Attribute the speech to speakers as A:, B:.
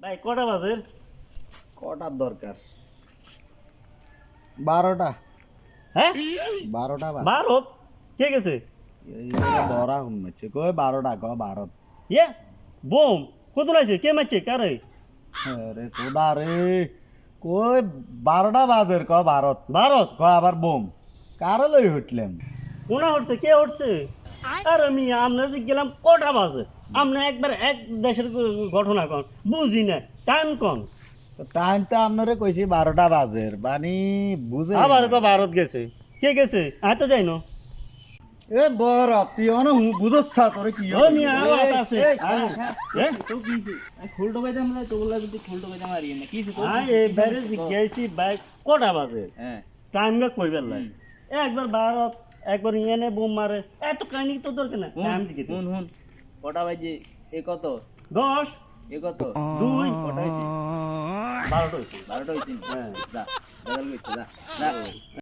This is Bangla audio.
A: ভাই কটা বাজে?
B: কটার দরকার? বারোটা।
A: হ্যাঁ?
B: বারোটা বাজে।
A: ভারত কে গেছে?
B: ধরা ঘুমাচ্ছে কই বারোটা? ক ভারত
A: ইয়ে বোম কত লাগছে কে মারছে? কারে?
B: আরে তোদা রে। কই বারোটা বাজের ক ভারত
A: ভারত
B: ক আবার বোম? কারও লই উঠলাম
A: কোনা হচ্ছে কে হচ্ছে আর আমি আমরা যে গেলাম কটা বাজে? আমরা একবার এক দেশের ঘটনা কন বুঝি না। টাইম কন?
B: টাইম তো আপনারে কইছি বারোটা বাজের মানে বুঝে
A: আবার তো ভারত গেছে। কে গেছে? আয় তো যাই না
B: এ বড় তুই অন বুঝছ তোরে কি
A: ও মি আরও হাত আছে। এ?
C: খোলটো বাইতে আমরা তো বললা যদি খোলটো বাইতে মারি না কি তো
A: আয় এই বাইরে বাইক কটা বাজে?
C: হ্যাঁ।
A: টাইম বেলাই একবার ভারত একবার ইয়ানে বোম মারে। এত কাহিনী তো দরকার না? টাইম দিকে
C: হুন হুন। কটা বাজে? এ কত?
A: দশ।
C: এ কত?
A: দুই।
C: কটা হয়েছে
A: বারোটা হয়েছে
C: বারোটা হয়েছে
A: হ্যাঁ।
C: যা দাদা যা।